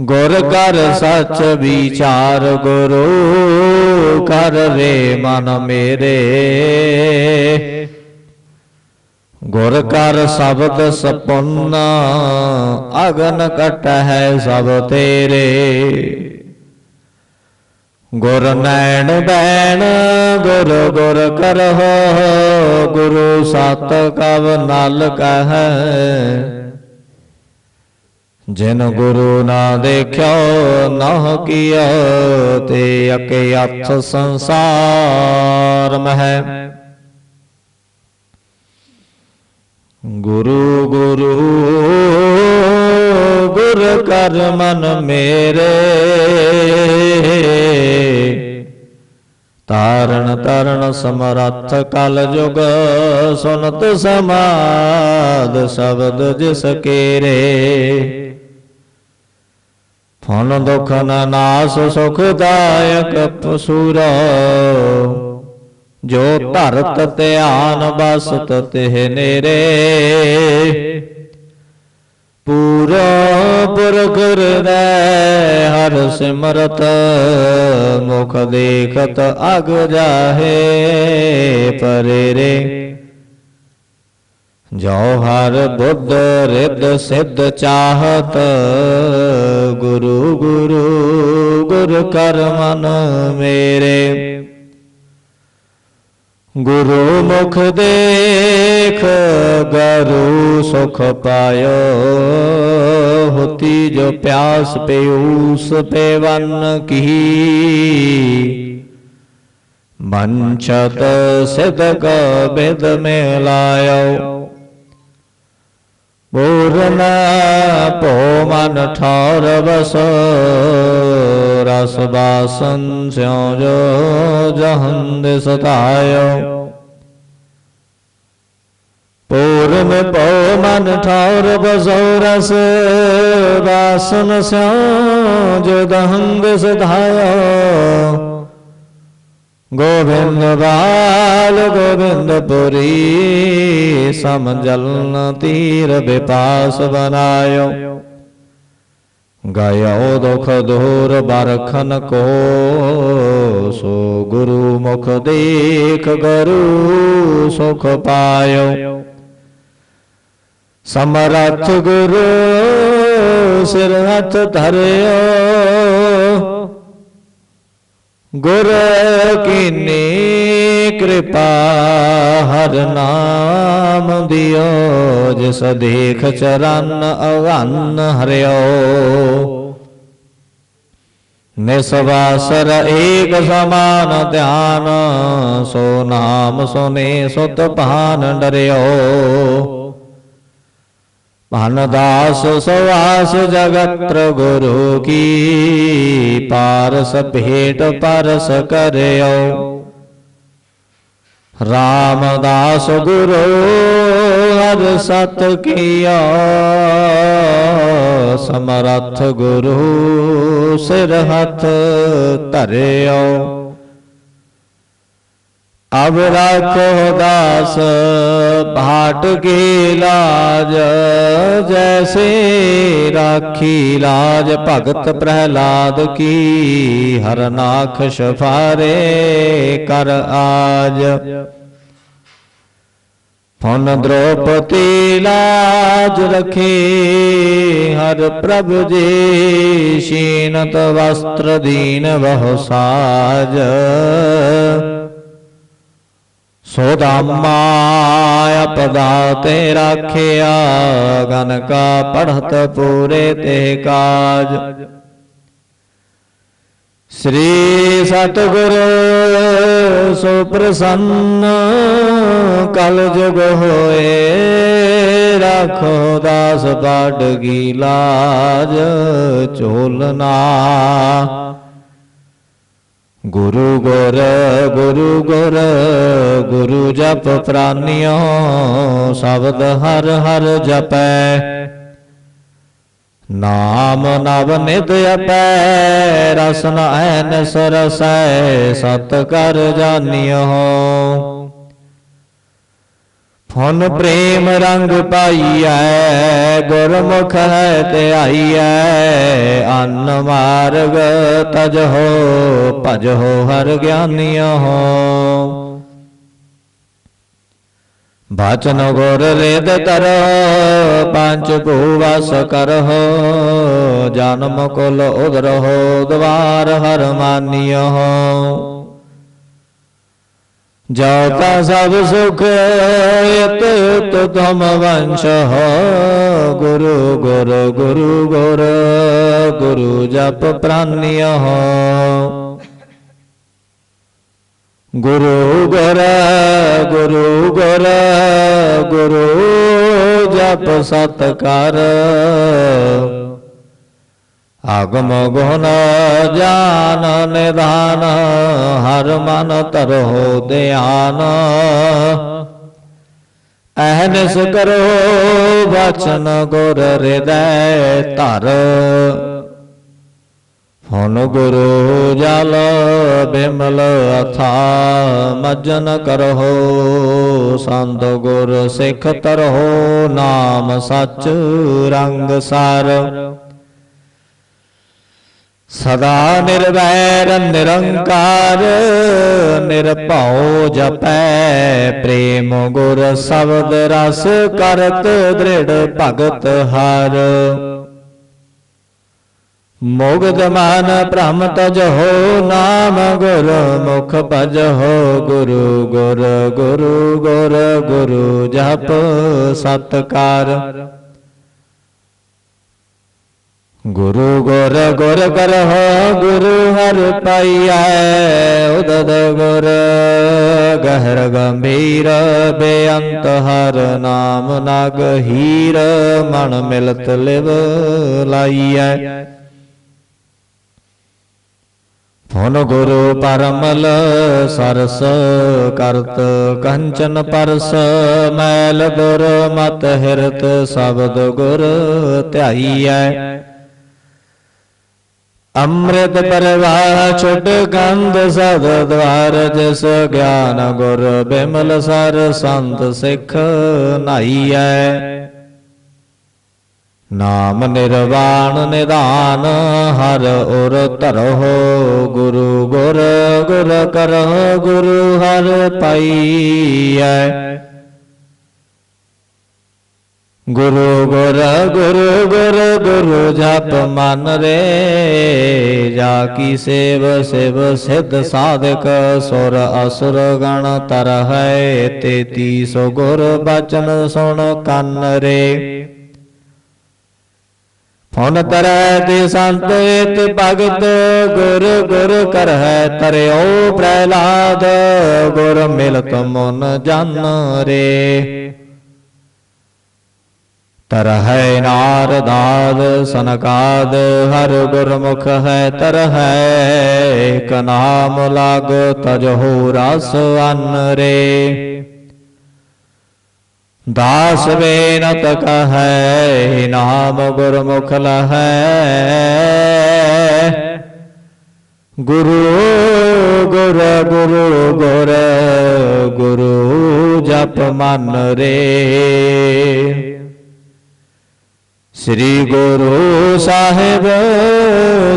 ਗੁਰ ਕਰ ਸੱਚ ਵਿਚਾਰ ਗੁਰੂ ਕਰ ਰੇ ਮਨ ਮੇਰੇ। ਗੁਰ ਕਰ ਸ਼ਬਦ ਸਪੁੰਨ, ਅਗਨ ਕਟ ਹੈ ਸਭ ਤੇਰੇ। ਗੁਰ ਨੈਣ ਬੈਣ, ਗੁਰ ਗੁਰ ਕਰਹੁ, ਗੁਰੂ ਸਤ ਕਵ ਨਲ ਕਹੈ। ਜਿਨ ਗੁਰੂ ਨਾ ਦੇਖਿਓ, ਨਾ ਕੀਆ, ਤੇ ਅਕੇ ਅਥ ਸੰਸਾਰ ਮਹਿ। ਗੁਰੂ ਗੁਰੂ, ਗੁਰ ਕਰ ਮਨ ਮੇਰੇ। ਤਾਰਨ ਤਰਨ ਸਮਰੱਥ ਕਲ ਜੁਗ, ਸੁਨਤ ਸਮਾਦ ਸ਼ਬਦ ਜਿਸ ਕੇਰੇ। ਫਨ ਦੁਖ ਨ ਨਾਸ ਸੁਖਦਾਇਕ ਪਸੂਰਾ। ਜੋ ਧਰਤ ਧਿਆਨ ਬਸਤ ਤਿਹ ਨੇਰੇ, ਪੂਰਾ ਪੁਰਖ ਹਿਰਦੈ ਹਰ ਸਿਮਰਤ, ਮੁਖ ਦੇਖਤ ਅਗ ਜਾਹੇ ਪਰੇ ਰੇ ਜੋ ਹਰ ਬੁੱਧ ਰਿੱਧ ਸਿੱਧ ਚਾਹਤ। ਗੁਰੂ ਗੁਰੂ, ਗੁਰ ਕਰ ਮਨ ਮੇਰੇ। ਗੁਰੂ ਮੁਖ ਦੇਖ, ਗਰੂ ਸੁਖ ਪਾਇਓ। ਹੋਤੀ ਜੋ ਪਿਆਸ ਪਿਉਸ ਪੇਵਨ ਕੀ। ਮੰਚਤ ਸਿਦਕ ਬਿਦ ਮਿਲਾਇਓ। ਪੂਰਨ ਭੋ ਮਨ ਠੌਰ ਬਸ ਰਸ ਬਾਸਨ ਸਿਉ ਜੋ ਜਹਨ ਦੇ ਸਤਾਇਓ। ਪੂਰਨ ਭੋ ਮਨ ਠੌਰ ਬਸੋ ਰਸ ਬਾਸਨ ਸਿਉ ਜੋ ਦਹਨ ਦੇ ਸਤਾਇਓ। ਗੋਬਿੰਦ ਬਾਲ ਗੋਬਿੰਦ ਗੋਬਿੰਦਪੁਰੀ ਸਮਝਲਨ ਤੀਰ ਬਿਪਾਸ ਬਨਾਇਓ। ਗਾਇਓ ਦੁਖ ਦੂਰ ਬਰਖਨ ਕੋ, ਸੋ ਗੁਰੂ ਮੁਖ ਦੇਖ ਗੁਰੂ ਸੁਖ ਪਾਇਓ। ਸਮਰੱਥ ਗੁਰੂ ਸਿਰ ਹੱਥ ਧਰਿਓ ਗੁਰ ਕੀਨੀ ਕਿਰਪਾ ਹਰ ਨਾਮ ਦਿਓ, ਜਿਸ ਦੇਖ ਚਰਨ ਅਗੰਨ ਹਰਿਓ। ਨਿਸਵਾਸਰ ਏਕ ਸਮਾਨ ਧਿਆਨ, ਸੋ ਨਾਮ ਸੁਨੇ ਸੁਤ ਭਾਨ ਡਰਿਓ। ਮਨ ਦਾਸ ਸਵਾਸ ਜਗਤਰ ਗੁਰੂ ਕੀ ਪਾਰਸ ਭੇਟ ਪਰਸ ਕਰਿਓ। ਰਾਮਦਾਸ ਗੁਰੂ ਹਰ ਸਤ ਕੀਆ, ਸਮਰੱਥ ਗੁਰੂ ਸਿਰ ਹੱਥ ਧਰਿਓ। ਅਬ ਰਾਖੋ ਭਾਟ ਕੀ ਲਾਜ ਜੈਸੇ ਰਾਖੀ ਲਾਜ ਭਗਤ ਪ੍ਰਹਿਲਾਦ ਕੀ ਹਰਨਾਖ ਸ਼ਫਾਰੇ ਕਰ ਆਜ ਫਨ ਦ੍ਰੋਪਤੀ ਲਾਜ ਰਖੇ ਹਰ ਪ੍ਰਭ ਜੀ ਸ਼ੀਨਤ ਵਸਤਰ ਦੀਨ ਬਹੁ ਸਾਜ ਸੋ ਪਦਾ ਅਪਦਾ ਤੇ ਰਾਖਿਆ ਗਨ ਕਾ ਪੜਤ ਪੂਰੇ ਤੇ ਕਾਜ। ਸ੍ਰੀ ਸਤਿਗੁਰੂ ਸੋ ਪ੍ਰਸੰਨ ਕਲ ਜੁਗ ਹੋਏ, ਰਾਖੋ ਦਾਸ ਬਾਡਗੀ ਲਾਜ ਚੋਲਨਾ ਗੁਰੂ ਗੁਰ ਗੁਰੂ ਗੁਰ, ਗੁਰੂ ਜਪ ਪ੍ਰਾਨਿਓ, ਸ਼ਬਦ ਹਰ ਹਰ ਜਪੈ। ਨਾਮ ਨਵ ਨਿਤ ਅਪੈ ਰਸਨ ਐਨ ਸਰਸੈ ਸਤ ਕਰ ਜਾਣਿਓ ਫੁਨ ਪ੍ਰੇਮ ਰੰਗ ਪਾਈਐ, ਗੁਰਮੁਖ ਹੈ ਧਿਆਈਐ, ਅੰਨ ਮਾਰਗ ਤਜ ਹੋ ਭਜਹੋ ਹਰ ਗਿਆਨੀਓ। ਬਾਚਨ ਗੁਰ ਰੇਦ ਤਰ ਪੰਜ ਭੂਵਸ ਕਰਹੁ ਜਨਮ ਕੁਲ ਉਦਰਹੁ ਦਵਾਰ ਹਰ ਮਾਨਿਓ। ਜੋ ਤਾ ਸਭ ਸੁਖ, ਇਤ ਉਤ ਤੁਮ ਵੰਸ਼ ਹੋ, ਗੁਰੂ ਗੁਰ ਗੁਰੂ ਗੁਰ, ਗੁਰੂ ਜਪ ਪ੍ਰਾਨਿਓ। ਗੁਰੂ ਗੁਰ ਗੁਰੂ ਗੁਰ ਗੁਰੂ ਜਪ ਸਤ ਕਰ ਆਗਮ ਗੁਣ ਜਾਨ ਨਿਧਾਨ, ਹਰ ਮਨ ਤਰੋ ਧਿਆਨ। ਅਹਨਿਸ ਕਰੋ ਵਚਨ ਗੁਰ ਹਿਰਦੈ ਧਰ। ਹੁਣ ਗੁਰੂ ਜਲ ਬਿਮਲ ਅਥਾ ਮਜਨ ਕਰਹੁ, ਸੰਤ ਗੁਰ ਸਿੱਖ ਤਰਹੁ, ਨਾਮ ਸੱਚ ਰੰਗ ਸਰ। ਸਦਾ ਨਿਰਵੈਰ ਨਿਰੰਕਾਰ, ਨਿਰਭਉ ਜਪੈ ਪ੍ਰੇਮ ਗੁਰ ਸ਼ਬਦ ਰਸ ਕਰਤ ਦ੍ਰਿੜ ਭਗਤ ਹਰ। ਮੁਗਦ ਮਨ ਭ੍ਰਮ ਤਜਹੋ ਨਾਮ ਗੁਰ ਮੁਖ ਭਜਹੋ ਗੁਰੂ ਗੁਰ ਗੁਰੂ ਗੁਰ ਗੁਰੂ ਜਪ ਸਤਕਾਰ। ਗੁਰੂ ਗੁਰ ਗੁਰ ਕਰਹੁ ਗੁਰੂ ਹਰ ਪਾਈਐ, ਉਦਦ ਗੁਰ ਗਹਿਰ ਗੰਭੀਰ ਬੇਅੰਤ ਹਰ ਨਾਮ ਨਗ ਹੀਰ, ਮਨ ਮਿਲਤ ਲਿਵ ਲਾਈਐ। ਫੁਨ ਗੁਰੂ ਪਰਮਲ ਸਰਸ ਕਰਤ, ਕੰਚਨ ਪਰਸ, ਮੈਲ ਦੁਰ ਮਤ ਹਿਰਤ, ਸ਼ਬਦ ਗੁਰ ਧਿਆਈਐ। ਅੰਮ੍ਰਿਤ ਪਰਵਾਹ ਛੁਟ ਗੰਧ ਸਦ ਦਵਾਰ, ਜਿਸ ਗਿਆਨ ਗੁਰ ਬਿਮਲ ਸਰ ਸੰਤ ਸਿੱਖ ਨਾਈਐ। ਨਾਮ ਨਿਰਵਾਣ ਨਿਦਾਨ ਹਰ ਉਰ ਧਰਹੁ ਗੁਰੂ ਗੁਰ ਗੁਰ ਕਰਹੁ ਗੁਰੂ ਹਰ ਪਾਈਐ। ਗੁਰੂ ਗੁਰ ਗੁਰੂ ਗੁਰ, ਗੁਰੂ ਜਪ ਮਨ ਰੇ, ਜਾ ਕੀ ਸੇਵ ਸਿਵ ਸਿਧ ਸਾਧਕ, ਸੁਰ ਅਸੁਰ ਗਣ ਤਰ ਹੈ ਤੇਤੀ ਸੋ ਗੁਰ ਬਚਨ ਸੁਣ ਕੰਨ ਰੇ। ਫੁਨ ਤਰੈ ਤੇ ਸੰਤ ਇਤ ਭਗਤ, ਗੁਰ ਗੁਰ ਕਰਹਿ ਤਰਿਓ ਪ੍ਰਹਿਲਾਦ, ਗੁਰ ਮਿਲਤ ਮਨ ਜਨ ਰੇ। ਤਰਹਿ ਨਾਰਦਾਦ, ਸਨਕਾਦ, ਹਰ ਗੁਰਮੁਖ ਹੈ ਤਰਹਿ ਕ ਨਾਮ ਲਾਗ ਤਜਹੁ ਰਸ ਅਨ ਰੇ। ਦਾਸ ਬੇਨਤ ਕਹੈ ਨਾਮ ਗੁਰਮੁਖ ਲਹੈ ਗੁਰੂ ਗੁਰ ਗੁਰੂ ਗੁਰ ਗੁਰੂ ਜਪ ਮਨ ਰੇ ਸ੍ਰੀ ਗੁਰੂ ਸਾਹਿਬ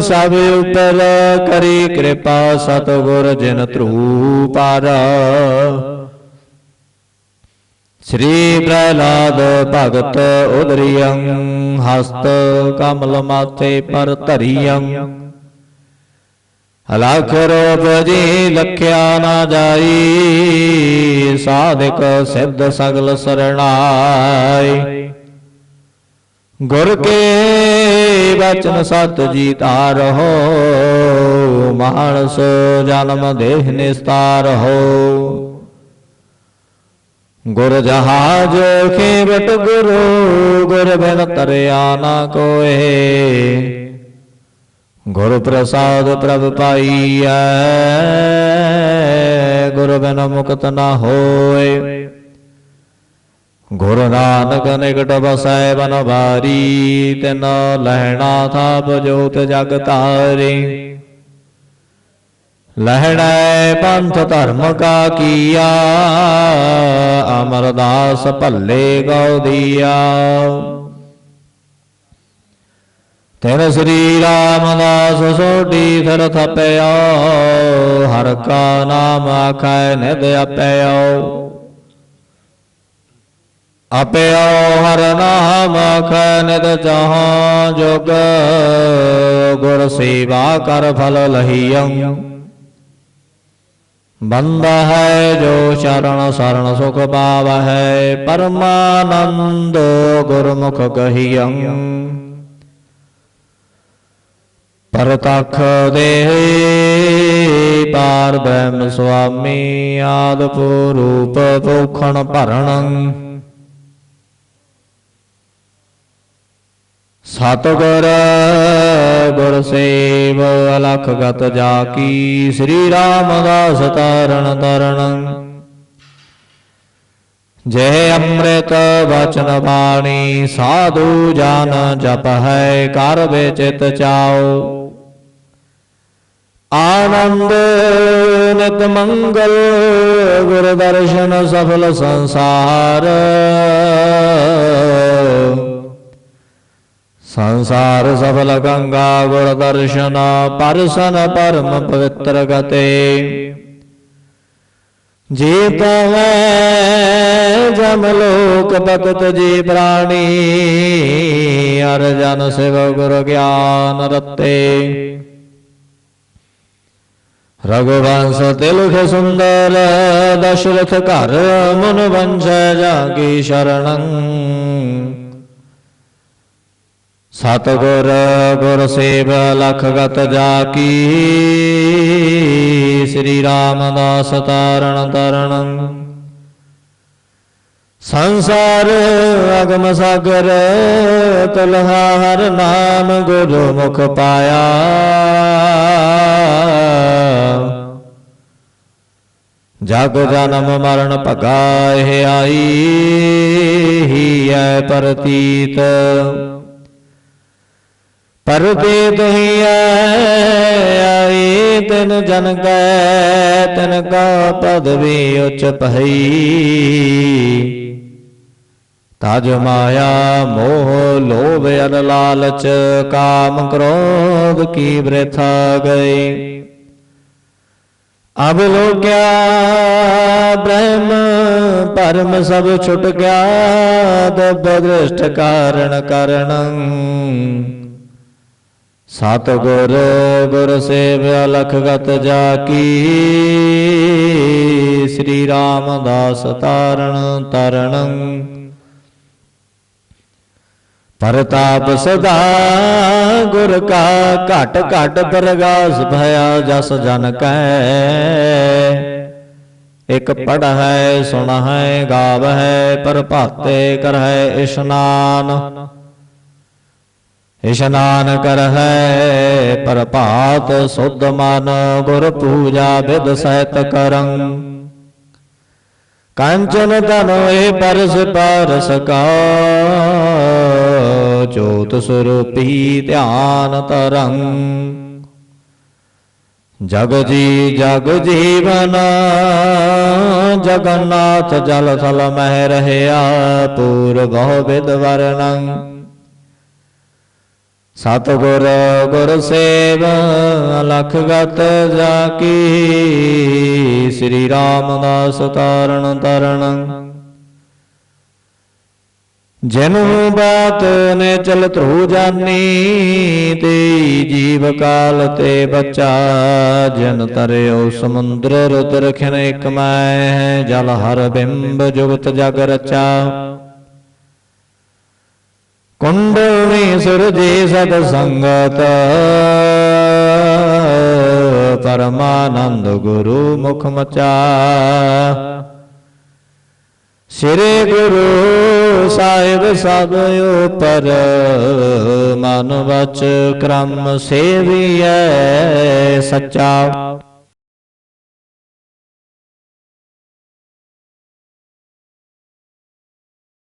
ਸਭ ਉਪਰ ਕਰੀ ਕਿਰਪਾ ਸਤਿਗੁਰ ਜਿਨ ਧਰੂ ਪਾਰ ਸ੍ਰੀ ਪ੍ਰਹਿਲਾਦ ਭਗਤ ਉਦਰੀਯੰ ਹਸਤ ਕਮਲ ਮਾਥੇ ਪਰ ਧਰੀਯੰ ਲਖ ਰੂਪ ਜੀ ਲਖਿਆ ਨਾ ਜਾਈ, ਸਾਧਕ ਸਿੱਧ ਸਗਲ ਸਰਣਾਈ। ਗੁਰ ਕੇ ਬਚਨ ਸਤ ਜੀ ਤਾਰਹੁ ਮਾਨਸ ਜਨਮ ਦੇਹ ਨਿਸਤਾਰ ਹੋ। ਗੁਰ ਜਹਾਜ ਖੇਵਟ ਗੁਰੂ, ਗੁਰ ਬਿਨ ਤਰਿਆ ਨਾ ਕੋਏ। ਗੁਰ ਪ੍ਰਸਾਦ ਪ੍ਰਭ ਪਾਈਐ, ਗੁਰ ਬਿਨ ਮੁਕਤ ਨਾ ਹੋਏ। ਗੁਰੂ ਨਾਨਕ ਨਿਕਟ ਬਸੈ ਬਨ ਬਾਰੀ ਤਿਨ ਲਹਿਣਾ ਥਾਪ ਜੋਤ ਜਗ ਤਾਰੇ ਲਹਿੜੈ ਪੰਥ ਧਰਮ ਕਾ ਕੀਆ, ਅਮਰਦਾਸ ਭੱਲੇ ਗਉ ਦੀਆ। ਤੇਨ ਸ੍ਰੀ ਰਾਮਦਾਸ ਸੋਢੀ ਥਰ ਥਪਿਓ ਹਰ ਕਾ ਨਾਮ ਆਖੈ ਨਿਦ ਆਪਿਓ ਆਪਿਓ ਹਰ ਨਾਮ ਆਖੈ ਨਿਦ ਜਹਾਂ ਜੋਗ, ਗੁਰ ਸੇਵਾ ਕਰ ਫਲ ਲਹੀਅੰ ਬੰਦਾ ਹੈ ਜੋ ਸ਼ਰਨ ਸਰਣ ਸੁਖ ਪਾਵਹਿ, ਪਰਮਾਨੰਦ ਗੁਰਮੁਖ ਕਹੀਅੰ। ਪਰਤਖ ਦੇ ਪਾਰ ਬ੍ਰਹਮ ਸੁਆਮੀ ਆਦ ਪੂਰੂਪ ਪੋਖਣ ਭਰਣੰ। ਸਤਗੁਰ ਗੁਰ ਸੇਵ, ਅਲਖ ਗਤ ਜਾ ਕੀ ਸ੍ਰੀ ਰਾਮਦਾਸ ਤਾਰਨ ਤਰਣ ਜੈ ਅੰਮ੍ਰਿਤ ਵਚਨ ਬਾਣੀ, ਸਾਧੂ ਜਨ ਜਪ ਹੈ, ਕਰ ਵਿਚਿਤ ਚਾਓ ਆਨੰਦ ਨਿਤ ਮੰਗਲ, ਗੁਰ ਦਰਸ਼ਨ ਸਫਲ ਸੰਸਾਰ। ਸੰਸਾਰ ਸਫਲ ਗੰਗਾ ਗੁਰ ਦਰਸ਼ਨ ਪਰਸਨ ਪਰਮ ਪਵਿੱਤਰ ਗਤੇ। ਜੀਤ ਹੈ ਜਮ ਲੋਕ ਭਗਤ ਜੀ ਪ੍ਰਾਣੀ ਅਰ ਜਨ ਸਿਵ ਗੁਰ ਗਿਆਨ ਰਤੇ। ਰਘੁਵੰਸ ਤਿਲਖ ਸੁੰਦਰ ਦਸ਼ਰਥ ਘਰ ਮਨ ਵੰਸ਼ ਜਾਗੀ ਸ਼ਰਣੰ। ਸਤਗੁਰ ਗੁਰ ਸੇਵ ਲਖ ਗਤ ਜਾ ਕੀ ਸ੍ਰੀ ਰਾਮਦਾਸ ਤਾਰਣ ਤਰਣ ਸੰਸਾਰ ਅਗਮ ਸਾਗਰ ਤਲਹਾ ਹਰ ਨਾਮ ਗੁਰੂ ਮੁਖ ਪਾਇਆ। ਜਗ ਜਨਮ ਮਰਨ ਭਗਾ ਇਹ ਆਈ, ਹੀ ਐ ਪ੍ਰਤੀਤ। ਪਰਦੇ ਤਹੀ ਆਈ ਤਿਨ ਜਨ ਕੈ ਤਨ ਕਾ ਪਦਵੀ ਉਚ ਭਈ ਤਜ ਮਾਇਆ ਮੋਹ ਲੋਭ ਅਨ ਲਾਲਚ, ਕਾਮ ਕ੍ਰੋਧ ਕੀ ਬ੍ਰਿਥਾ ਗਈ। ਅਬ ਲੋਕਿਆ ਬ੍ਰਹਮ ਪਰਮ ਸਭ ਛੁਟ ਗਿਆ ਦਬ ਦ੍ਰਿਸ਼ਟ ਕਾਰਣ ਕਰਣੰ ਸਤਿਗੁਰ ਗੁਰ ਸੇਵ ਲਖਗਤ ਜਾ ਕੀ ਸ੍ਰੀ ਰਾਮਦਾਸ ਤਾਰਣ ਤਰਣੰ ਪਰਤਾਪ ਸਦਾ ਗੁਰ ਕਾ ਘਟ ਘਟ ਪ੍ਰਗਾਸ ਭਇਆ ਜਸ ਜਨ ਕੈ। ਇਕ ਪੜ ਹੈ ਸੁਣ ਹੈ ਗਾਵ ਹੈ ਪ੍ਰਭਾਤੇ ਕਰ ਹੈ ਇਸ਼ਨਾਨ। ਇਸ਼ਨਾਨ ਕਰ ਹੈ ਪ੍ਰਭਾਤ ਸੁਧ ਮਨ ਗੁਰ ਪੂਜਾ ਵਿਦ ਸਹਿਤ ਕਰੰ। ਕੰਚਨ ਤਨੋਏ ਪਰਸ ਪਰਸ ਕਾ, ਜੋਤ ਸਰੂਪੀ ਧਿਆਨ ਤਰੰ। ਜਗ ਜੀ, ਜਗ ਜੀਵਨ, ਜਗਨਨਾਥ ਜਲ ਥਲ ਮਹਿ ਰਹਿਆ ਪੂਰ ਬਹੁ ਵਿਦ ਵਰਣੰ। ਸਤਿਗੁਰ ਗੁਰ ਸੇਵ ਲਖ ਗਤ ਜਾ ਕੀ। ਸ੍ਰੀ ਰਾਮਦਾਸ ਤਾਰਣ ਤਰਣ ਜਨਮ ਬਾਤ ਨੇ ਚਲ ਧਰੂ ਜਾਨੀ, ਤੇ ਜੀਵ ਕਾਲ ਤੇ ਬਚਾ ਜਨ ਤਰਿਓ ਸਮੁੰਦਰ ਰੁਦ ਰਖਨ ਇਕ ਮੈਂ, ਜਲ ਹਰ ਬਿੰਬ ਜੁਗਤ ਜਗ ਰਚਾ। ਕੁੰਡਲੀ ਸੁਰਜੇ ਸਤ ਸੰਗਤ। ਪਰਮਾਨੰਦ ਗੁਰੂ ਮੁਖ ਮਚਾ। ਸ੍ਰੀ ਗੁਰੂ ਸਾਹਿਬ ਸਭ ਉਪਰ। ਮਨ ਵਚ ਕ੍ਰਮ ਸੇਵੀਐ ਸੱਚਾ।